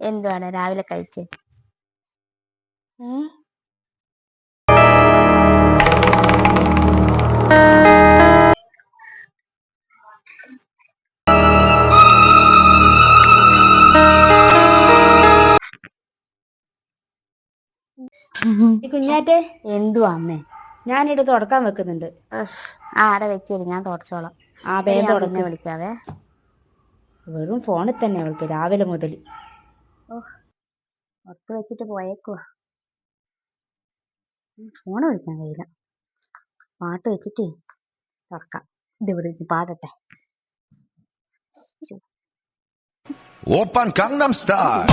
എന്തുവാണ് രാവിലെ കഴിച്ചേ? കുഞ്ഞാറ്റേ എന്തുവാ അമ്മേ? ഞാനിവിടെ തുടക്കാൻ വെക്കുന്നുണ്ട്. ആ ആടെ വെച്ചേ ഞാൻ തുടച്ചോളാം. ആ വേഗം തുടങ്ങി വിളിക്കാവേ. വെറും ഫോണിൽ തന്നെ അവൾക്ക് രാവിലെ മുതൽ. പുറത്ത് വെച്ചിട്ട് പോയേക്കുവാ. ഫോൺ വിളിക്കാൻ കഴിയില്ല. പാട്ട് വെച്ചിട്ട് തുറക്കാം. ഇതിവിടെ വെച്ച് പാടട്ടെ. Open Gangnam star.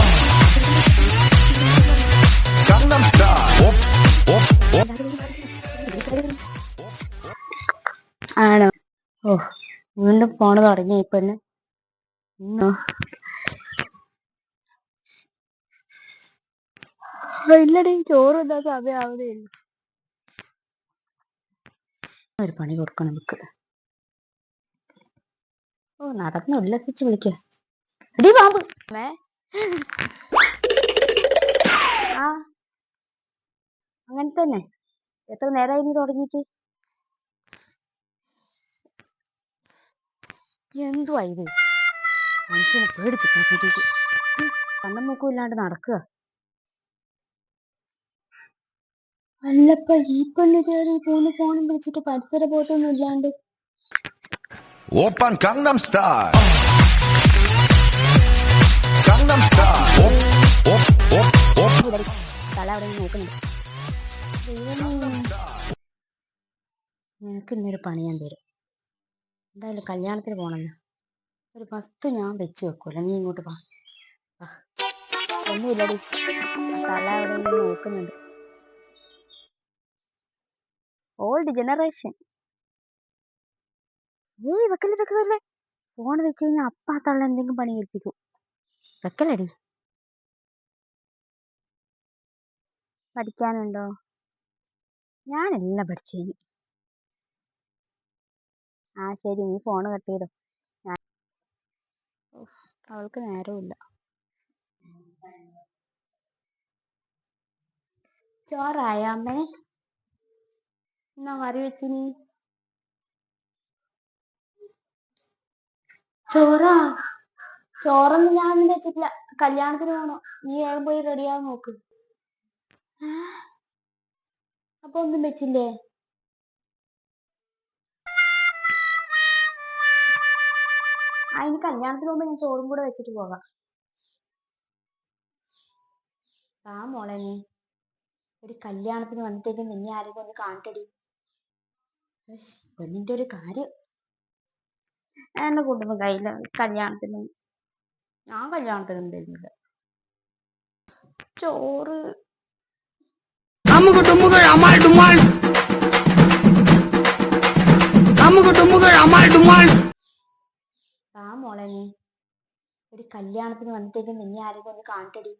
ആണോ? ഓ വീണ്ടും ഫോണ് തുടങ്ങി ഇപ്പൊ ഇന്നോ? ഇല്ലടി ചോറ് എന്താ സമയാവുന്നേ ഒരു പണി കൊടുക്കണം നമുക്ക്. ഓ നടന്ന് ഉല്ലസിച്ച് വിളിക്ക. എടി പാമ്പ് മേ ആ. അങ്ങനെ തന്നെ. എത്ര നേരമായി നീ തുടങ്ങിയിട്ട്? എന്തുവാ ഇത്? മനുഷ്യനെ പേടിപ്പിക്കാൻ വേണ്ടിയിട്ട് കണ്ണും മൂക്കും ഇല്ലാണ്ട് നടക്കുക. അല്ലപ്പ ഈ പെണ്ണ് കയറി മൂന്ന് ഫോണും വിളിച്ചിട്ട് പരിസര ബോധമൊന്നും ഇല്ലാണ്ട്. Open Gangnam star Gangnam star തല അവിടെ നോക്കുന്നുണ്ട്. നിനക്ക് ഇന്നൊരു പണി ഞാൻ തരും എന്തായാലും കല്യാണത്തിന് പോണെന്ന്. ഒരു വസ്തു ഞാൻ വെച്ച് വെക്കൂല. നീ ഇങ്ങോട്ട് വാ. ഒന്നുമില്ലടി. തല അവിടെ നോക്കുന്നുണ്ട്. ഓൾഡ് ജനറേഷൻ ഏയ് വെക്കല്ലേ വെക്കല്ലേ ഫോൺ വെച്ച് കഴിഞ്ഞാൽ അപ്പ ആ തള്ള എന്തെങ്കിലും പണി ഏൽപ്പിക്കും. വെക്കലടി. പഠിക്കാനുണ്ടോ? ഞാനെല്ലാം പഠിച്ചു ആ ശരി നീ ഫോൺ കട്ട് ചെയ്തോ. അവൾക്ക് നേരമില്ല ചോറായ അമ്മേ? എന്നാ കറി വെച്ചിനി ചോറാ? ചോറൊന്നും ഞാൻ വെച്ചിട്ടില്ല കല്യാണത്തിന് പോണോ. നീ വേഗം പോയി റെഡിയാവാൻ നോക്ക്. അപ്പൊ ഒന്നും വെച്ചില്ലേ? അതിന് കല്യാണത്തിന് പോകുമ്പോ ഞാൻ ചോറും കൂടെ വെച്ചിട്ട് പോകാം. ആ മോളെ നീ. ഒരു കല്യാണത്തിന് വന്നിട്ടേക്ക് നിന്നെ ആരെങ്കിലും ഒന്ന് കാണട്ടടി പെണ്ണിന്റെ ഒരു കാര്യം. എന്നെ കുടുംബം കയ്യിൽ കല്യാണത്തിന് ഞാൻ കല്യാണത്തിനൊന്നും തരുന്നില്ല ചോറ്. നമുക്ക് ടുമ്മുകൾ അമാൾ ടുമ്മാൾ നമുക്ക് ടുമ്മുകൾ അമാൾ ടുമ്മാൾ ആ മോളെ നീ ഒരു കല്യാണത്തിന് വന്നിട്ടേക്ക് നിന്നെ ആരെങ്കിലും ഒന്ന് കാണിക്കടി.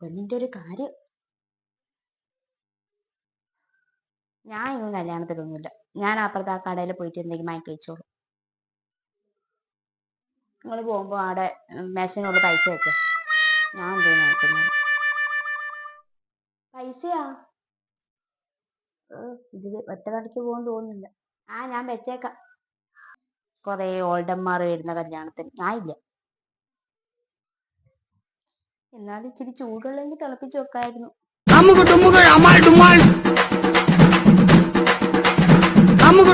പെണ്ണിന്റെ ഒരു കാര്യം. ഞാൻ ഇന്നും കല്യാണത്തിലൊന്നുമില്ല. ഞാൻ അപ്പുറത്തെ ആ കടയിൽ പോയിട്ട് എന്തെങ്കിലും വാങ്ങി കഴിച്ചോളൂ. നിങ്ങൾ പോകുമ്പോ അവിടെ മെഷീനോട് പൈസ വെക്ക. ഞാൻ എന്തെങ്കിലും നോക്കുന്നത് പൈസയാ? ഇത് ഒറ്റ കടയ്ക്ക് പോകാൻ തോന്നുന്നില്ല. ആ ഞാൻ വെച്ചേക്കാം. കൊറേ ഓൾഡന്മാർ വരുന്ന കല്യാണത്തിന്. ഞാൻ ഇല്ല. എന്നാലും ഇച്ചിരി ചൂടുള്ളെങ്കിൽ തിളപ്പിച്ച് വെക്കായിരുന്നു.